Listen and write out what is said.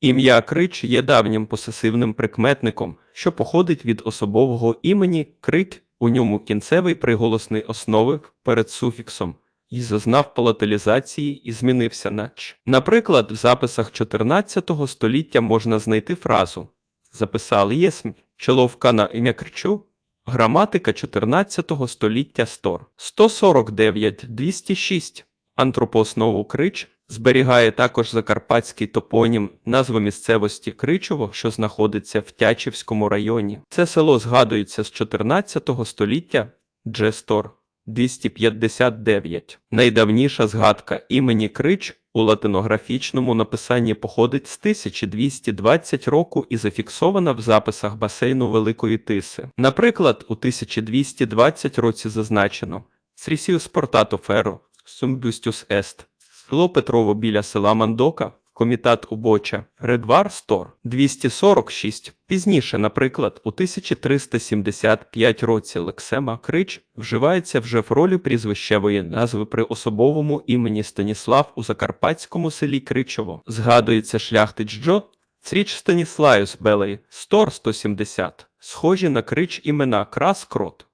Ім'я Крич є давнім посесивним прикметником, що походить від особового імені крить, у ньому кінцевий приголосний основи перед суфіксом, і зазнав палаталізації і змінився на ч. Наприклад, в записах 14 століття можна знайти фразу «Записали єсмь, чоловка на ім'я Кричу», Граматика 14 століття Стор 149-206 Антропооснову Крич зберігає також закарпатський топонім, назва місцевості Кричово, що знаходиться в Тячівському районі. Це село згадується з 14 століття Джестор 259. Найдавніша згадка імені Крич у латинографічному написанні походить з 1220 року і зафіксована в записах басейну Великої Тиси. Наприклад, у 1220 році зазначено Срісіус портато феро, сумбюстюс ест, село Петрово біля села Мандока, комітат Убоча, Редвар Стор 246. Пізніше, наприклад, у 1375 році Лексема Крич вживається вже в ролі прізвищевої назви при особовому імені Станіслав у закарпатському селі Кричово. Згадується шляхтич Джо, Цріч Станіслаюс Белей, Стор 170. Схожі на крич імена Крас Крот,